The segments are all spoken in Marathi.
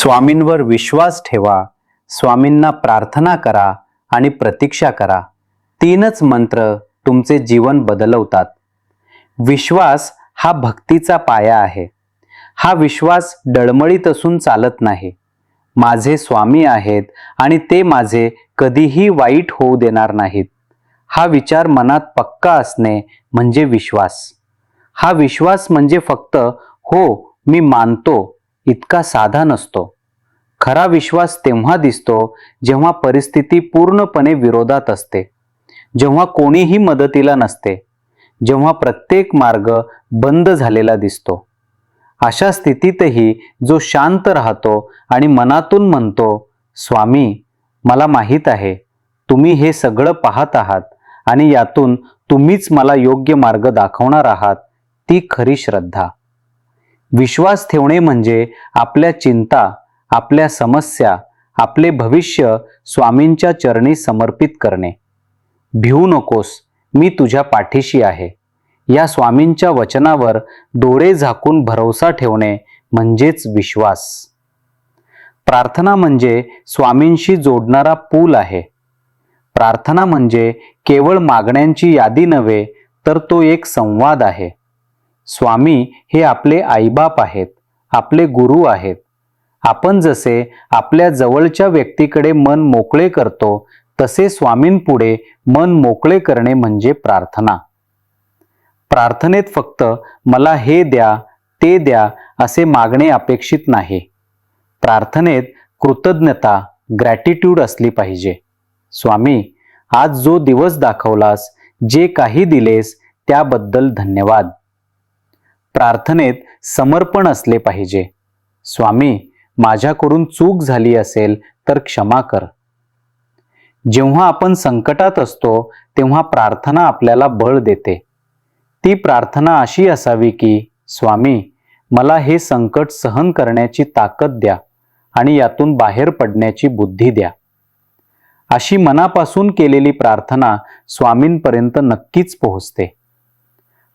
स्वामींवर विश्वास ठेवा स्वामींना प्रार्थना करा आणि प्रतीक्षा करा. तीनच मंत्र तुमचे जीवन बदलवतात. विश्वास हा भक्तीचा पाया आहे. हा विश्वास डळमळीत असून चालत नाही. माझे स्वामी आहेत आणि ते माझे कधीही वाईट होऊ देणार नाहीत. हा विचार मनात पक्का असणे म्हणजे विश्वास. हा विश्वास म्हणजे फक्त हो मी मानतो इतका साधा नसतो. खरा विश्वास तेव्हा दिसतो जेव्हा परिस्थिती पूर्णपणे विरोधात असते. जेव्हा कोणीही मदतीला नसते. जेव्हा प्रत्येक मार्ग बंद झालेला दिसतो. अशा स्थितीतही जो शांत राहतो आणि मनातून म्हणतो स्वामी मला माहीत आहे तुम्ही हे सगळं पाहत आहात आणि यातून तुम्हीच मला योग्य मार्ग दाखवणार आहात ती खरी श्रद्धा. विश्वास ठेवणे म्हणजे आपल्या चिंता आपल्या समस्या आपले भविष्य स्वामींच्या चरणी समर्पित करणे. भिवू नकोस मी तुझ्या पाठीशी आहे. या स्वामींच्या वचनावर डोळे झाकून भरोसा ठेवणे म्हणजेच विश्वास. प्रार्थना म्हणजे स्वामींशी जोडणारा पूल आहे. प्रार्थना म्हणजे केवळ मागण्यांची यादी नव्हे तर तो एक संवाद आहे. स्वामी हे आपले आईबाप आहेत आपले गुरु आहेत. आपण जसे आपल्या जवळच्या व्यक्तीकडे मन मोकळे करतो तसे स्वामींपुढे मन मोकळे करणे म्हणजे प्रार्थना. प्रार्थनेत फक्त मला हे द्या ते द्या असे मागणे अपेक्षित नाही. प्रार्थनेत कृतज्ञता ग्रॅटिट्यूड असली पाहिजे. स्वामी आज जो दिवस दाखवलास जे काही दिलेस त्याबद्दल धन्यवाद. प्रार्थनेत समर्पण असले पाहिजे. स्वामी माझ्याकडून चूक झाली असेल तर क्षमा कर. जेव्हा आपण संकटात असतो तेव्हा प्रार्थना आपल्याला बळ देते. ती प्रार्थना अशी असावी की स्वामी मला हे संकट सहन करण्याची ताकद द्या आणि यातून बाहेर पडण्याची बुद्धी द्या. अशी मनापासून केलेली प्रार्थना स्वामींपर्यंत नक्कीच पोहोचते.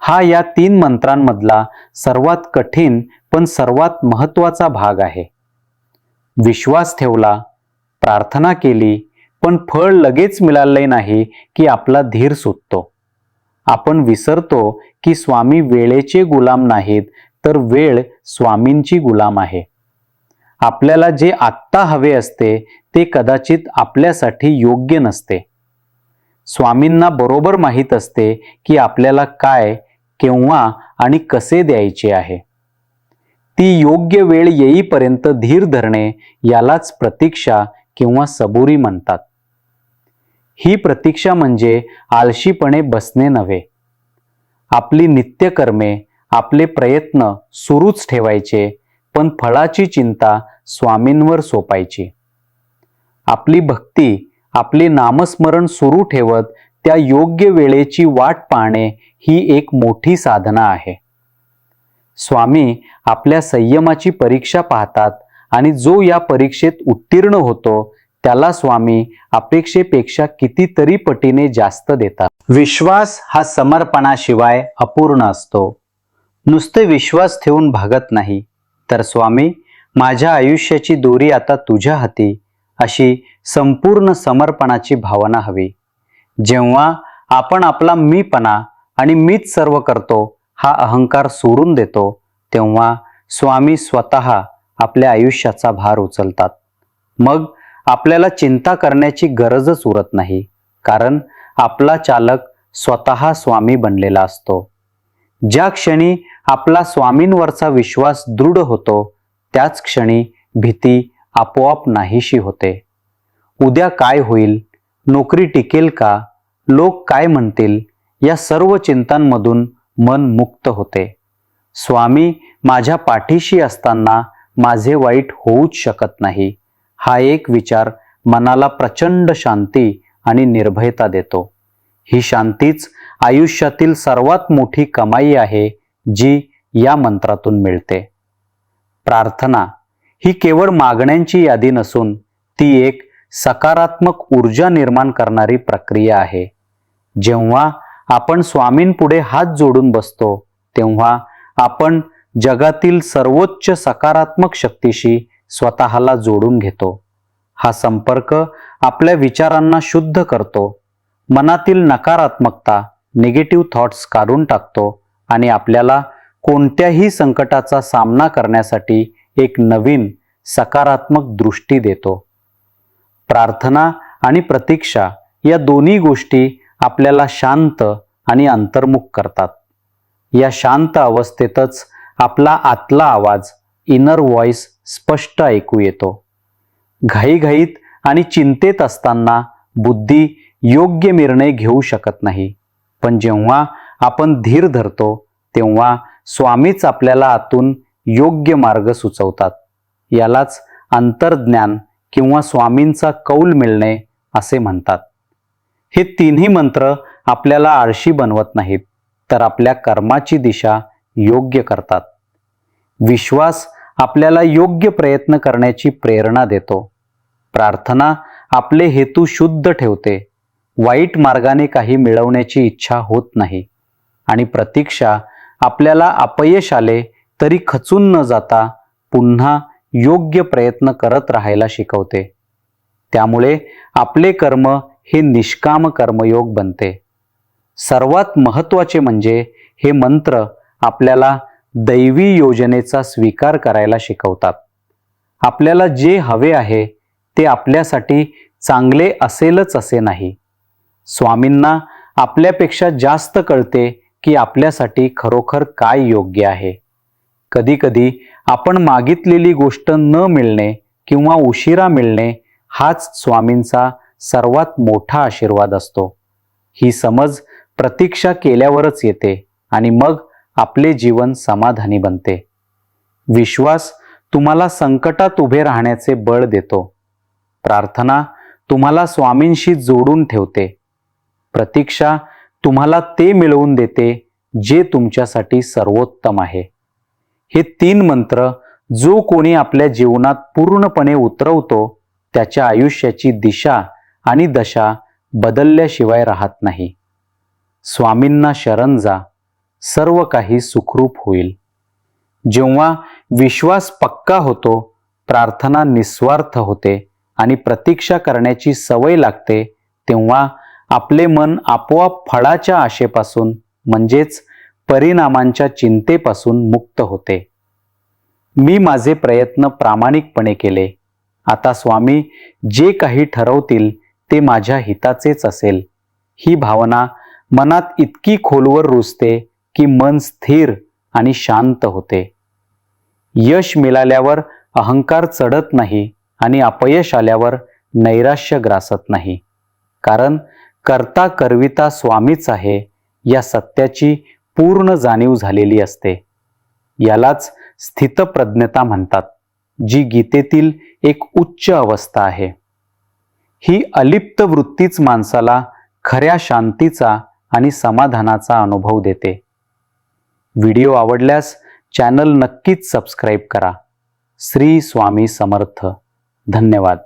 हा या तीन मंत्रांमधला सर्वात कठीण पण सर्वात महत्त्वाचा भाग आहे. विश्वास ठेवला प्रार्थना केली पण फळ लगेच मिळाले नाही की आपला धीर सुटतो. आपण विसरतो की स्वामी वेळेचे गुलाम नाहीत तर वेळ स्वामींची गुलाम आहे. आपल्याला जे आत्ता हवे असते ते कदाचित आपल्यासाठी योग्य नसते. स्वामींना बरोबर माहीत असते की आपल्याला काय केव्हा आणि कसे द्यायचे आहे? ती योग्य वेळ येईपर्यंत धीर धरणे यालाच प्रतीक्षा किंवा सबुरी म्हणतात. ही प्रतीक्षा म्हणजे आळशीपणे बसणे नव्हे. आपली नित्यकर्मे आपले प्रयत्न सुरूच ठेवायचे पण फळाची चिंता स्वामींवर सोपायची. आपली भक्ती आपले नामस्मरण सुरू ठेवत त्या योग्य वेळेची वाट पाहणे ही एक मोठी साधना आहे. स्वामी आपल्या संयमाची परीक्षा पाहतात आणि जो या परीक्षेत उत्तीर्ण होतो त्याला स्वामी अपेक्षेपेक्षा कितीतरी पटीने जास्त देतात. विश्वास हा समर्पणाशिवाय अपूर्ण असतो. नुसते विश्वास ठेवून भागत नाही. तर स्वामी माझ्या आयुष्याची दोरी आता तुझ्या हाती अशी संपूर्ण समर्पणाची भावना हवी. जेव्हा आपण आपला मीपणा आणि मीच सर्व करतो हा अहंकार सोडून देतो तेव्हा स्वामी स्वतः आपल्या आयुष्याचा भार उचलतात. मग आपल्याला चिंता करण्याची गरजच उरत नाही कारण आपला चालक स्वतः स्वामी बनलेला असतो. ज्या क्षणी आपला स्वामींवरचा विश्वास दृढ होतो त्याच क्षणी भीती आपोआप नाहीशी होते. उद्या काय होईल? नोकरी टिकेल का? लोक काय म्हणतील? या सर्व चिंतांमधून मन मुक्त होते. स्वामी माझ्या पाठीशी असताना माझे वाईट होऊच शकत नाही. हा एक विचार मनाला प्रचंड शांती आणि निर्भयता देतो. ही शांतीच आयुष्यातील सर्वात मोठी कमाई आहे जी या मंत्रातून मिळते. प्रार्थना ही केवळ मागण्यांची यादी नसून ती एक सकारात्मक ऊर्जा निर्माण करणारी प्रक्रिया आहे. जेव्हा आपण स्वामींपुढे हात जोडून बसतो तेव्हा आपण जगातील सर्वोच्च सकारात्मक शक्तीशी स्वतःला जोडून घेतो. हा संपर्क आपल्या विचारांना शुद्ध करतो. मनातील नकारात्मकता निगेटिव्ह थॉट्स काढून टाकतो आणि आपल्याला कोणत्याही संकटाचा सामना करण्यासाठी एक नवीन सकारात्मक दृष्टी देतो. प्रार्थना आणि प्रतीक्षा या दोन्ही गोष्टी आपल्याला शांत आणि अंतर्मुख करतात. या शांत अवस्थेतच आपला आतला आवाज इनर व्हॉइस स्पष्ट ऐकू येतो. घाईघाईत आणि चिंतेत असताना बुद्धी योग्य निर्णय घेऊ शकत नाही. पण जेव्हा आपण धीर धरतो तेव्हा स्वामीच आपल्याला आतून योग्य मार्ग सुचवतात. यालाच अंतर्ज्ञान किंवा स्वामींचा कौल मिळणे असे म्हणतात. हे तिन्ही मंत्र आपल्याला आळशी बनवत नाहीत तर आपल्या कर्माची दिशा योग्य करतात. विश्वास आपल्याला योग्य प्रयत्न करण्याची प्रेरणा देतो. प्रार्थना आपले हेतू शुद्ध ठेवते. वाईट मार्गाने काही मिळवण्याची इच्छा होत नाही. आणि प्रतीक्षा आपल्याला अपयश आले तरी खचून न जाता पुन्हा योग्य प्रयत्न करत राहायला शिकवते. त्यामुळे आपले कर्म हे निष्काम कर्मयोग बनते. सर्वात महत्त्वाचे म्हणजे हे मंत्र आपल्याला दैवी योजनेचा स्वीकार करायला शिकवतात. आपल्याला जे हवे आहे ते आपल्यासाठी चांगले असेलच असे नाही. स्वामींना आपल्यापेक्षा जास्त कळते की आपल्यासाठी खरोखर काय योग्य आहे. कधीकधी आपण मागितलेली गोष्ट न मिळणे किंवा उशिरा मिळणे हाच स्वामींचा सर्वात मोठा आशीर्वाद असतो. ही समज प्रतीक्षा केल्यावरच येते आणि मग आपले जीवन समाधानी बनते. विश्वास तुम्हाला संकटात उभे राहण्याचे बळ देतो. प्रार्थना तुम्हाला स्वामींशी जोडून ठेवते. प्रतीक्षा तुम्हाला ते मिळवून देते जे तुमच्यासाठी सर्वोत्तम आहे. हे तीन मंत्र जो कोणी आपल्या जीवनात पूर्णपणे उतरवतो त्याच्या आयुष्याची दिशा आणि दशा बदलल्याशिवाय राहत नाही. स्वामींना शरण जा सर्व काही सुखरूप होईल. जेव्हा विश्वास पक्का होतो प्रार्थना निस्वार्थ होते आणि प्रतीक्षा करण्याची सवय लागते तेव्हा आपले मन आपोआप फळाच्या आशेपासून म्हणजेच परिणामांच्या चिंतेपासून मुक्त होते. मी माझे प्रयत्न प्रामाणिकपणे केले. आता स्वामी जे काही ठरवतील ते माझ्या हिताचेच असेल. ही भावना मनात इतकी खोलवर रुजते की मन स्थिर आणि शांत होते. यश मिळाल्यावर अहंकार चढत नाही आणि अपयश आल्यावर नैराश्य ग्रासत नाही. कारण करता करविता स्वामीच आहे या सत्याची पूर्ण जाणीव झालेली असते. यालाच स्थितप्रज्ञता म्हणतात जी गीतेतील एक उच्च अवस्था आहे. ही अलिप्त वृत्तीच माणसाला खऱ्या शांतीचा आणि समाधानाचा अनुभव देते. व्हिडिओ आवडल्यास चॅनल नक्कीच सबस्क्राईब करा. श्री स्वामी समर्थ. धन्यवाद.